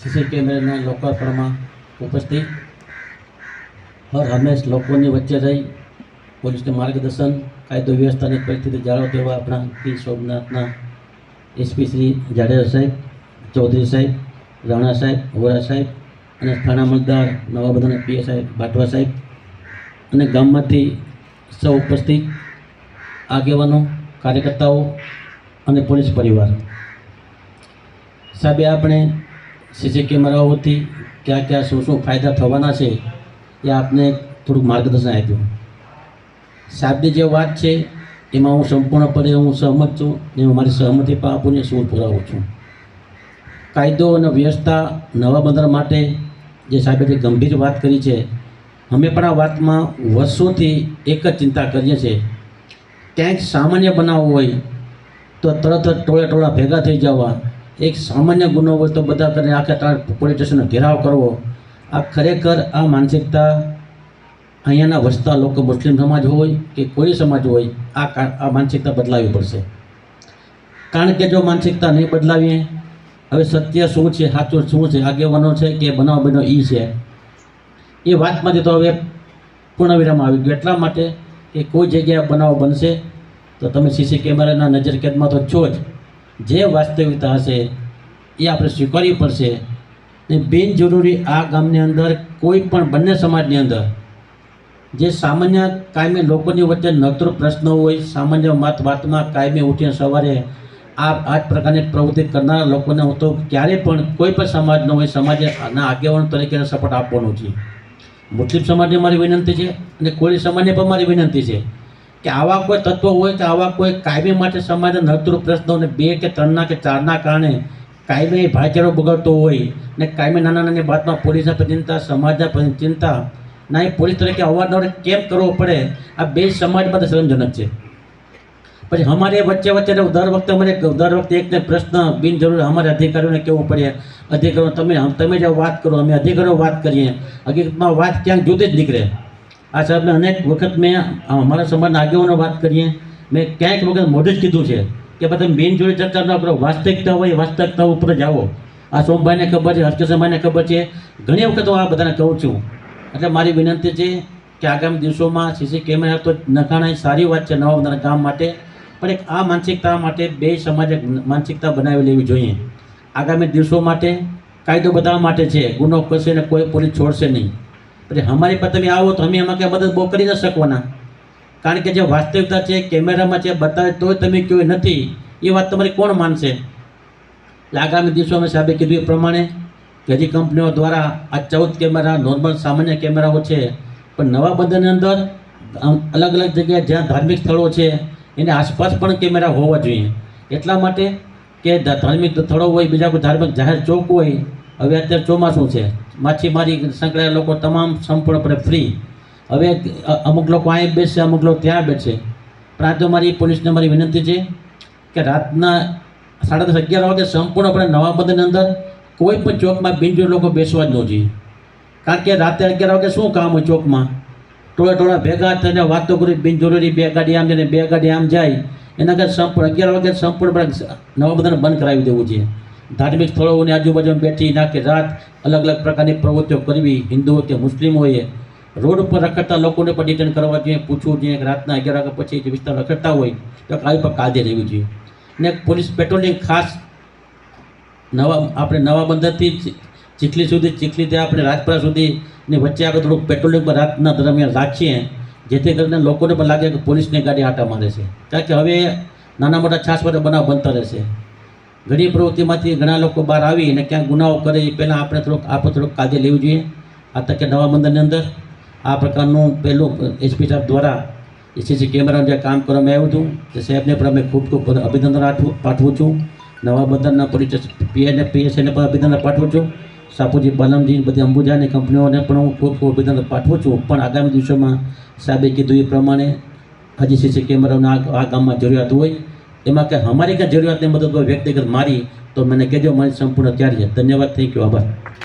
CC કેમેરાના લોકાર્પણમાં ઉપસ્થિત. હર હંમેશ લોકોની વચ્ચે રહી પોલીસને માર્ગદર્શન, કાયદો વ્યવસ્થાની પરિસ્થિતિ જાળવતા એવા આપણા પી. સોમનાથના એસપી શ્રી જાડેજા સાહેબ, ચૌધરી સાહેબ, રાણા સાહેબ હોરા સાહેબ અને થાણા મતદાર નવા બધાના પીએ સાહેબ, બાટવા સાહેબ અને ગામમાંથી સૌ ઉપસ્થિત આગેવાનો, કાર્યકર્તાઓ અને પોલીસ પરિવાર. સાહેબે આપણે સીસી કેમેરાઓથી ક્યાં ક્યાં શું શું ફાયદા થવાના છે એ આપને થોડુંક માર્ગદર્શન આપ્યું. સાહેબની જે વાત છે, એમાં હું સંપૂર્ણપણે હું સહમત છું ને હું મારી સહમતિ પણ આપુને શું પુરાવું છું. કાયદો અને વ્યવસ્થા નવા બંદર માટે જે સાહેબે જે ગંભીર વાત કરી છે, અમે પણ આ વાતમાં વર્ષોથી એક જ ચિંતા કરીએ છીએ. ક્યાંક સામાન્ય બનાવવું હોય તો તરત જ ટોળે ટોળા ભેગા થઈ જવા એક સામાન્ય ગુનો હોય તો બધા કરીને આખા ત્રણ પોલીસ સ્ટેશનનો ઘેરાવ કરવો. આ ખરેખર આ માનસિકતા અહીંયાના વસતા લોકો મુસ્લિમ સમાજ હોય કે કોઈ સમાજ હોય, આ આ માનસિકતા બદલાવી પડશે. કારણ કે જો માનસિકતા નહીં બદલાવીએ, હવે સત્ય શું છે, સાચું શું છે, આગેવાનો છે કે બનાવ બનો ઈ છે. એ વાતમાંથી તો હવે પૂર્ણવિરામ આવી ગયો. એટલા માટે કે કોઈ જગ્યાએ બનાવ બનશે તો તમે સીસી કેમેરાના નજરકેદમાં તો છો જ. જે વાસ્તવિકતા હશે, એ આપણે સ્વીકારવી પડશે. ને બિનજરૂરી આ ગામની અંદર કોઈ પણ બંને સમાજની અંદર, જે સામાન્ય કાયમી લોકોની વચ્ચે નતર પ્રશ્નો હોય, સામાન્ય વાત વાતમાં કાયમી ઉઠીને સવારે આ આ જ પ્રકારની પ્રવૃત્તિ કરનારા લોકોને હું તો ક્યારે પણ કોઈ પણ સમાજનો હોય સમાજે ના આગેવાનો તરીકે સપોર્ટ આપવાનો છે. મુસ્લિમ સમાજને મારી વિનંતી છે અને કોળી સમાજને પણ મારી વિનંતી છે. કે આવા કોઈ તત્વો હોય કે આવા કોઈ કાયમી માટે સમાજના નડતરૂપ પ્રશ્નોને બે કે ત્રણના કે ચારના કારણે કાયમી ભાઈચારો બગડતો હોય ને કાયમી નાના નાની વાતમાં પોલીસના પર ચિંતા, સમાજના ચિંતા, ના એ પોલીસ તરીકે અવારનવાર કેમ કરવો પડે? આ બે સમાજ માટે શરમજનક છે. પછી અમારે વચ્ચે વચ્ચે દર વખતે અમારે દર વખતે એકને પ્રશ્ન બિનજરૂરી અમારે અધિકારીઓને કહેવું પડે? અધિકારીઓ, તમે તમે જે વાત કરો, અમે અધિકારીઓ વાત કરીએ. હકીકતમાં વાત ક્યાંક જુદી જ નીકળે. આ સાહેબને અનેક વખત મેં અમારા સમાજના આગેવાનો વાત કરીએ, મેં ક્યાંક વખત મોઢે જ કીધું છે કે બધા તમે જોડે ચર્ચા ન કરો, વાસ્તવિકતા હોય, વાસ્તવિકતા ઉપર જ આવો. આ સોમભાઈને ખબર છે હર્ષકેશભાઈને ખબર છે. ઘણી વખત હું આ બધાને કહું છું. એટલે મારી વિનંતી છે કે આગામી દિવસોમાં સીસી કેમેરા તો નખાણા સારી વાત છે નવા બધાના કામ માટે. પણ એક આ માનસિકતા માટે બે સમાજે માનસિકતા બનાવી લેવી જોઈએ. આગામી દિવસો માટે કાયદો બધા માટે છે. ગુનો કરશે ને કોઈ પોલીસ છોડશે નહીં. પછી અમારી પર તમે આવો તો અમે એમાં કંઈ મદદ બહુ કરી ન શકવાના. કારણ કે જે વાસ્તવિકતા છે, કેમેરામાં છે, બતાવે તોય તમે કયો નથી. એ વાત તમારી કોણ માનશે? એટલે આગામી દિવસોમાં સાહેબે કીધું એ પ્રમાણે કે હજી કંપનીઓ દ્વારા આ ચૌદ કેમેરા, નોર્મલ સામાન્ય કેમેરાઓ છે, પણ નવા બંદરની અંદર અલગ અલગ જગ્યાએ જ્યાં ધાર્મિક સ્થળો છે, એની આસપાસ પણ કેમેરા હોવા જોઈએ. એટલા માટે કે ધાર્મિક સ્થળો હોય, બીજા કોઈ ધાર્મિક જાહેર ચોક હોય, હવે અત્યારે ચોમાસું છે. માછીમારી સંકળાયેલા લોકો તમામ સંપૂર્ણપણે ફ્રી હવે અમુક લોકો અહીં બેસશે અમુક લોકો ત્યાં બેસશે પણ મારી, પોલીસને મારી વિનંતી છે કે રાતના સાડા દસ અગિયાર વાગે સંપૂર્ણપણે નવા બંદરની અંદર કોઈ પણ ચોકમાં બિનજો લોકો બેસવા જ ન જોઈએ. કારણ કે રાતે અગિયાર વાગે શું કામ હોય ચોકમાં? ટોળા ટોળા ભેગા થઈને વાતો કરી, બિનજરૂરી બે ગાડી આમ જાય બે ગાડી આમ જાય. એના કરતાં સંપૂર્ણ, અગિયાર વાગે સંપૂર્ણ નવા બધાને બંધ કરાવી દેવું છે. ધાર્મિક સ્થળોની આજુબાજુ બેઠી નાખે રાત, અલગ અલગ પ્રકારની પ્રવૃત્તિઓ કરવી હિન્દુ હોય કે મુસ્લિમ હોય, રોડ ઉપર રખડતા લોકોને પણ ડિટેન કરવા જોઈએ, પૂછવું જોઈએ કે રાતના અગિયાર વાગ્યા પછી જે વિસ્તાર રખડતા હોય, તો આવી પર કાળજી રહેવી જોઈએ. ને પોલીસ પેટ્રોલિંગ ખાસ નવા, આપણે નવા બંદરથી ચીખલી સુધી ચીખલીથી આપણે રાજપરા સુધી ને વચ્ચે આગળ થોડુંક પેટ્રોલિંગ પર રાતના દરમિયાન રાખીએ જેથી કરીને લોકોને પણ લાગે કે પોલીસની ગાડી આટા મારે છે. કારણ કે હવે નાના મોટા છાસ માટે બનાવ બનતા રહેશે ઘણી પ્રવૃત્તિમાંથી ઘણા લોકો બહાર આવી અને ક્યાંક ગુનાઓ કરે એ પહેલાં આપણે થોડુંક આપણે થોડુંક કાળજી લેવું જોઈએ. આ તકે નવા બંદરની અંદર આ પ્રકારનું પહેલું એસપી સાહેબ દ્વારા સીસી કેમેરાનું જે કામ કરવામાં આવ્યું હતું તે સાહેબને પણ અમે ખૂબ ખૂબ અભિનંદન પાઠવું છું. નવા બંદરના પોલીસ પીએને પીએસએને પણ અભિનંદન પાઠવું છું. સાપુજી બલમજી બધી અંબુજાની કંપનીઓને પણ હું ખૂબ ખૂબ અભિનંદન પાઠવું છું. પણ આગામી દિવસોમાં સાહેબે કીધું એ પ્રમાણે હજી સીસી કેમેરાના આ ગામમાં જરૂરિયાત હોય, એમાં કે અમારી કાંઈ જરૂરિયાતની મદદ હોય વ્યક્તિગત મારી, તો મને કહેજો, મારી સંપૂર્ણ તૈયારી છે. ધન્યવાદ થેન્ક યુ આભાર.